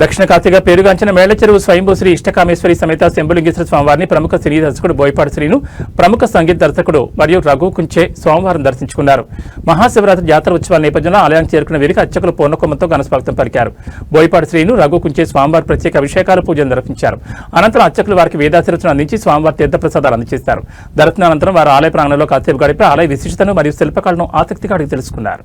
దక్షిణ కాశీగా పేరుగాంచిన మేళ్ళ చెరువు స్వయంభూ శ్రీ ఇష్టకామేశ్వరి సమేత శంభులింగేశ్వర స్వామివారిని ప్రముఖ సినీ దర్శకుడు బోయపాటి శ్రీను ప్రముఖ సంగీత దర్శకుడు మరియు రఘు కుంచే సోమవారం దర్శించుకున్నారు. మహాశివరాత్రి జాతర ఉత్సవాల నేపథ్యంలో ఆలయానికి చేరుకున్న వీరికి అర్చకులు పూర్ణకుమంతో ఘనస్వాగతం పలికారు. బోయపాటి శ్రీను రఘు కుంచే స్వామివారి ప్రత్యేక అభిషేకాలు పూజలు నిర్వహించారు. అనంతరం అర్చకులు వారికి వేదాశీర్వచనం అందించి స్వామివారి తీర్థప్రసాదాలు అందజేశారు దర్శనానంతరం వారు ఆలయ ప్రాంగణంలో కాసేపు గడిపి ఆలయ విశిష్టతను మరియు శిల్పకళను ఆసక్తిగా అడిగి తెలుసుకున్నారు.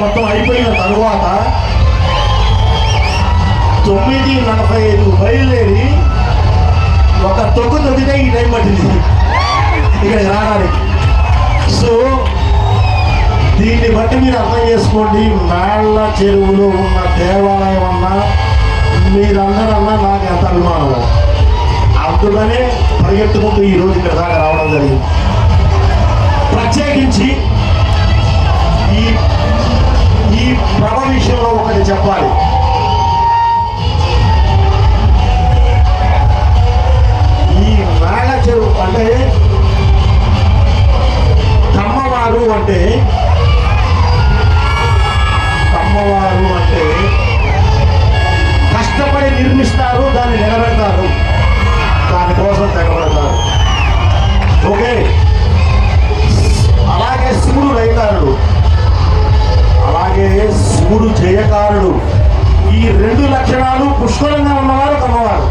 మొత్తం అయిపోయిన తర్వాత తొమ్మిది నలభై ఐదు బయలుదేరి ఒక తొక్కు తొక్కితే ఈ టైం పట్టింది. ఇక్కడికి రావడానికి సో దీన్ని బట్టి మీరు అర్థం చేసుకోండి మేళ్ళ చెరువులో ఉన్న దేవాలయం అన్నా మీరందరన్నా నాకు ఎంత అభిమానం. అందుకనే పరిగెత్తుకుంటూ ఈ రోజు ఇక్కడ దాకా రావడం జరిగింది. ప్రత్యేకించి ఈ రెండు లక్షణాలు పుష్కలంగా ఉన్నవారు తమవారు.